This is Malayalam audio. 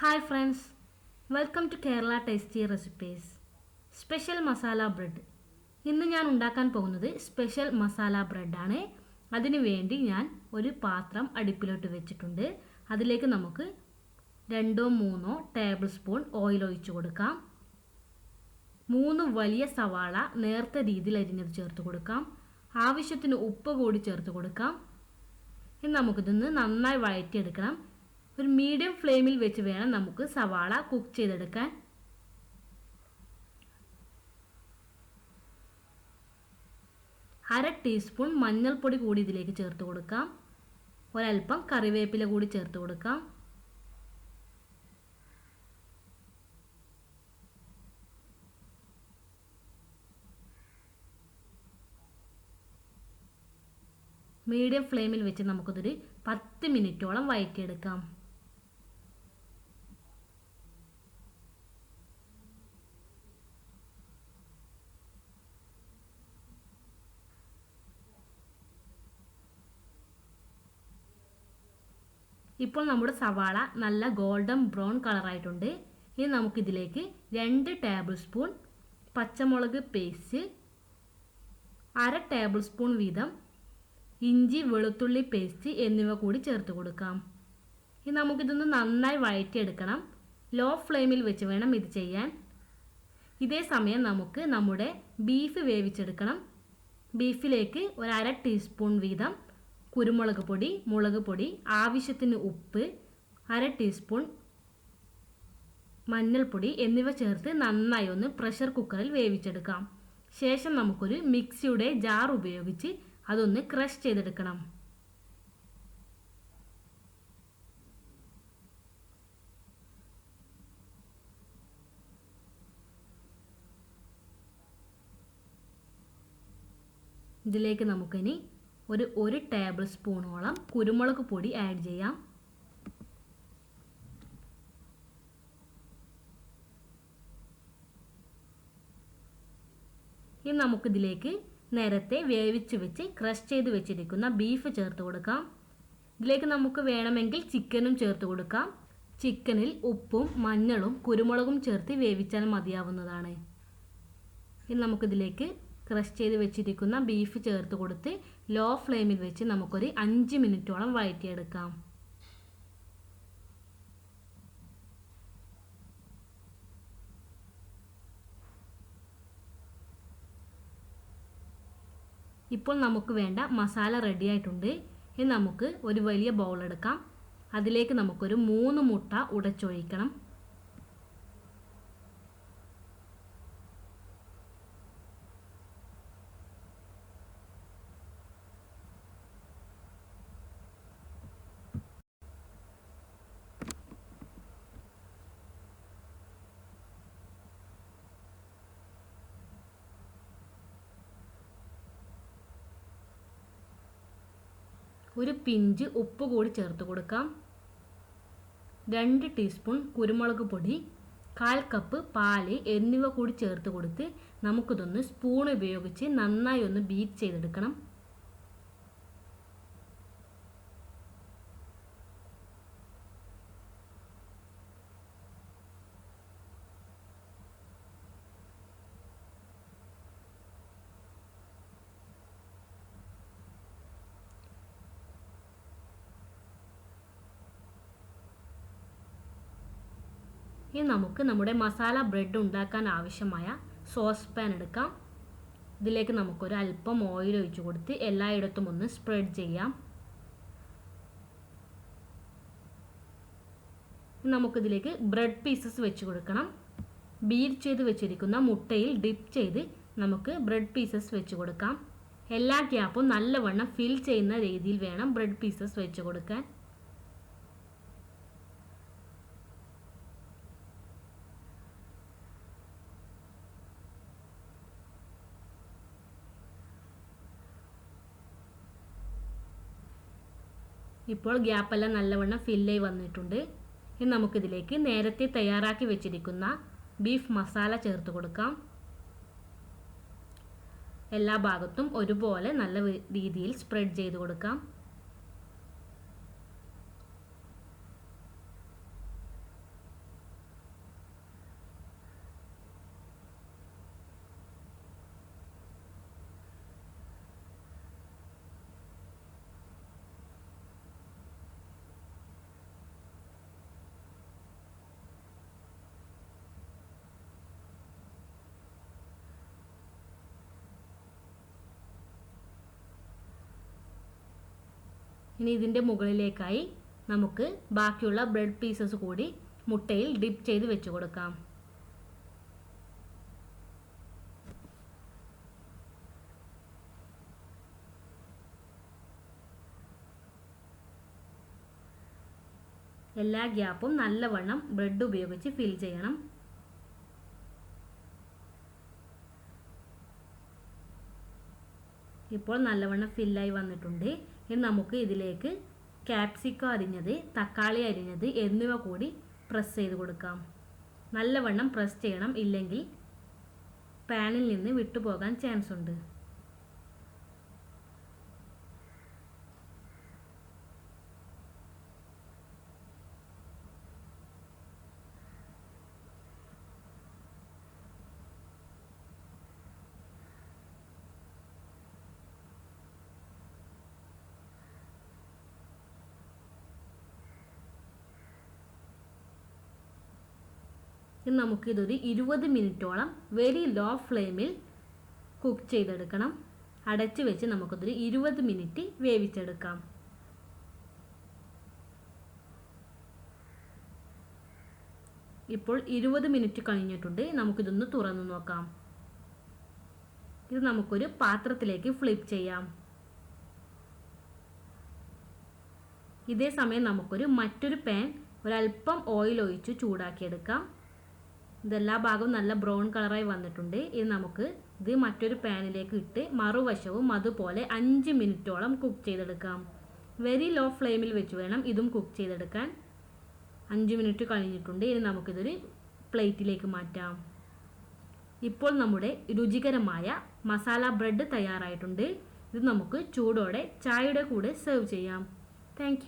Hi friends welcome to Kerala tasty recipes special masala bread ഇന്ന് ഞാൻ ഉണ്ടാക്കാൻ പോകുന്നത് സ്പെഷ്യൽ മസാല ബ്രെഡാണ് അതിനു വേണ്ടി ഞാൻ ഒരു പാത്രം അടുപ്പിലോട്ട് വെച്ചിട്ടുണ്ട്. അതിലേക്ക് നമുക്ക് രണ്ടോ മൂന്നോ ടേബിൾ സ്പൂൺ ഓയിൽ ഒഴിച്ചു കൊടുക്കാം. മൂന്ന് വലിയ സവാള നേർത്ത രീതിയിൽ അരിഞ്ഞത് ചേർത്ത് കൊടുക്കാം. ആവശ്യത്തിന് ഉപ്പ് കൂടി ചേർത്ത് കൊടുക്കാം. ഇനി നമുക്കിതൊന്ന് നന്നായി വഴറ്റിയെടുക്കണം. ഒരു മീഡിയം ഫ്ലെയിമിൽ വെച്ച് വേണം നമുക്ക് സവാള കുക്ക് ചെയ്തെടുക്കാൻ. അര ടീസ്പൂൺ മഞ്ഞൾപ്പൊടി കൂടി ഇതിലേക്ക് ചേർത്ത് കൊടുക്കാം. ഒരൽപ്പം കറിവേപ്പില കൂടി ചേർത്ത് കൊടുക്കാം. മീഡിയം ഫ്ലെയിമിൽ വെച്ച് നമുക്കിതൊരു പത്ത് മിനിറ്റോളം വഴറ്റിയെടുക്കാം ഇപ്പോൾ നമ്മുടെ സവാള നല്ല ഗോൾഡൻ ബ്രൗൺ കളറായിട്ടുണ്ട് ഇനി നമുക്കിതിലേക്ക് രണ്ട് ടേബിൾ സ്പൂൺ പച്ചമുളക് പേസ്റ്റ് അര ടേബിൾ സ്പൂൺ വീതം ഇഞ്ചി വെളുത്തുള്ളി പേസ്റ്റ് എന്നിവ കൂടി ചേർത്ത് കൊടുക്കാം. ഇനി നമുക്കിതൊന്ന് നന്നായി വഴറ്റിയെടുക്കണം. ലോ ഫ്ലെയിമിൽ വെച്ച് വേണം ഇത് ചെയ്യാൻ. ഇതേ സമയം നമുക്ക് നമ്മുടെ ബീഫ് വേവിച്ചെടുക്കണം. ബീഫിലേക്ക് ഒരു അര ടീസ്പൂൺ വീതം കുരുമുളക് പൊടി മുളക് പൊടി ആവശ്യത്തിന് ഉപ്പ് അര ടീസ്പൂൺ മഞ്ഞൾപ്പൊടി എന്നിവ ചേർത്ത് നന്നായി ഒന്ന് പ്രഷർ കുക്കറിൽ വേവിച്ചെടുക്കാം. ശേഷം നമുക്കൊരു മിക്സിയുടെ ജാർ ഉപയോഗിച്ച് അതൊന്ന് ക്രഷ് ചെയ്തെടുക്കണം. ഇതിലേക്ക് നമുക്കിനി ഒരു ഒരു ടേബിൾ സ്പൂണോളം കുരുമുളക് പൊടി ആഡ് ചെയ്യാം. ഇനി നമുക്കിതിലേക്ക് നേരത്തെ വേവിച്ച് വെച്ച് ക്രഷ് ചെയ്ത് വെച്ചിരിക്കുന്ന ബീഫ് ചേർത്ത് കൊടുക്കാം. ഇതിലേക്ക് നമുക്ക് വേണമെങ്കിൽ ചിക്കനും ചേർത്ത് കൊടുക്കാം. ചിക്കനിൽ ഉപ്പും മഞ്ഞളും കുരുമുളകും ചേർത്ത് വേവിച്ചാൽ മതിയാവുന്നതാണ്. ഇനി നമുക്കിതിലേക്ക് ക്രഷ് ചെയ്ത് വെച്ചിരിക്കുന്ന ബീഫ് ചേർത്ത് കൊടുത്ത് ലോ ഫ്ലെയിമിൽ വെച്ച് നമുക്കൊരു അഞ്ച് മിനിറ്റോളം വഴറ്റിയെടുക്കാം ഇപ്പോൾ നമുക്ക് വേണ്ട മസാല റെഡി ആയിട്ടുണ്ട്. ഇനി നമുക്ക് ഒരു വലിയ ബൗൾ എടുക്കാം. അതിലേക്ക് നമുക്കൊരു മൂന്ന് മുട്ട ഉടച്ചൊഴിക്കണം. ഒരു പിഞ്ച് ഉപ്പ് കൂടി ചേർത്ത് കൊടുക്കാം. രണ്ട് ടീസ്പൂൺ കുരുമുളക് പൊടി കാൽ കപ്പ് പാൽ എന്നിവ കൂടി ചേർത്ത് കൊടുത്ത് നമുക്കിതൊന്ന് സ്പൂൺ ഉപയോഗിച്ച് നന്നായി ഒന്ന് ബീറ്റ് ചെയ്തെടുക്കണം. ഇനി നമുക്ക് നമ്മുടെ മസാല ബ്രെഡ് ഉണ്ടാക്കാൻ ആവശ്യമായ സോസ് പാൻ എടുക്കാം. ഇതിലേക്ക് നമുക്കൊരു അല്പം ഓയിൽ ഒഴിച്ചു കൊടുത്ത് എല്ലായിടത്തും ഒന്ന് സ്പ്രെഡ് ചെയ്യാം. നമുക്കിതിലേക്ക് ബ്രെഡ് പീസസ് വെച്ച് കൊടുക്കണം. ബീറ്റ് ചെയ്ത് വെച്ചിരിക്കുന്ന മുട്ടയിൽ ഡിപ്പ് ചെയ്ത് നമുക്ക് ബ്രെഡ് പീസസ് വെച്ച് കൊടുക്കാം. എല്ലാ ഗ്യാപ്പും നല്ലവണ്ണം ഫിൽ ചെയ്യുന്ന രീതിയിൽ വേണം ബ്രെഡ് പീസസ് വെച്ച് കൊടുക്കാൻ. ഇപ്പോൾ ഗ്യാപ്പെല്ലാം നല്ലവണ്ണം ഫില്ലായി വന്നിട്ടുണ്ട്. ഇനി നമുക്കിതിലേക്ക് നേരത്തെ തയ്യാറാക്കി വെച്ചിരിക്കുന്ന ബീഫ് മസാല ചേർത്ത് കൊടുക്കാം. എല്ലാ ഭാഗത്തും ഒരുപോലെ നല്ല രീതിയിൽ സ്പ്രെഡ് ചെയ്ത് കൊടുക്കാം. ഇനി ഇതിന്റെ മുകളിലേക്കായി നമുക്ക് ബാക്കിയുള്ള ബ്രെഡ് പീസസ് കൂടി മുട്ടയിൽ ഡിപ്പ് ചെയ്ത് വെച്ച് കൊടുക്കാം. എല്ലാ ഗ്യാപ്പും നല്ലവണ്ണം ബ്രെഡ് ഉപയോഗിച്ച് ഫിൽ ചെയ്യണം. ഇപ്പോൾ നല്ലവണ്ണം ഫില്ലായി വന്നിട്ടുണ്ട്. ഇനി നമുക്ക് ഇതിലേക്ക് ക്യാപ്സിക്കോ അരിഞ്ഞത് തക്കാളി അരിഞ്ഞത് എന്നിവ കൂടി പ്രസ് ചെയ്ത് കൊടുക്കാം. നല്ലവണ്ണം പ്രസ് ചെയ്യണം. ഇല്ലെങ്കിൽ പാനിൽ നിന്ന് വിട്ടുപോകാൻ ചാൻസ് ഉണ്ട്. ഇനി നമുക്കിതൊരു ഇരുപത് മിനിറ്റോളം വെരി ലോ ഫ്ലെയിമിൽ കുക്ക് ചെയ്തെടുക്കണം. അടച്ചു വെച്ച് നമുക്കിതൊരു ഇരുപത് മിനിറ്റ് വേവിച്ചെടുക്കാം. ഇപ്പോൾ ഇരുപത് മിനിറ്റ് കഴിഞ്ഞിട്ടുണ്ട്. നമുക്കിതൊന്ന് തുറന്നു നോക്കാം. ഇത് നമുക്കൊരു പാത്രത്തിലേക്ക് ഫ്ലിപ്പ് ചെയ്യാം. ഇതേ സമയം നമുക്കൊരു മറ്റൊരു പാൻ ഒരല്പം ഓയിൽ ഒഴിച്ച് ചൂടാക്കിയെടുക്കാം. ഇതെല്ലാ ഭാഗവും നല്ല ബ്രൗൺ കളറായി വന്നിട്ടുണ്ട്. ഇത് നമുക്ക് ഇത് മറ്റൊരു പാനിലേക്ക് ഇട്ട് മറുവശവും അതുപോലെ അഞ്ച് മിനിറ്റോളം കുക്ക് ചെയ്തെടുക്കാം. വെരി ലോ ഫ്ലെയിമിൽ വെച്ച് വേണം ഇതും കുക്ക് ചെയ്തെടുക്കാൻ. അഞ്ച് മിനിറ്റ് കഴിഞ്ഞിട്ടുണ്ട്. ഇനി നമുക്കിതൊരു പ്ലേറ്റിലേക്ക് മാറ്റാം. ഇപ്പോൾ നമ്മുടെ രുചികരമായ മസാല ബ്രെഡ് തയ്യാറായിട്ടുണ്ട്. ഇത് നമുക്ക് ചൂടോടെ ചായയുടെ കൂടെ സെർവ് ചെയ്യാം. താങ്ക്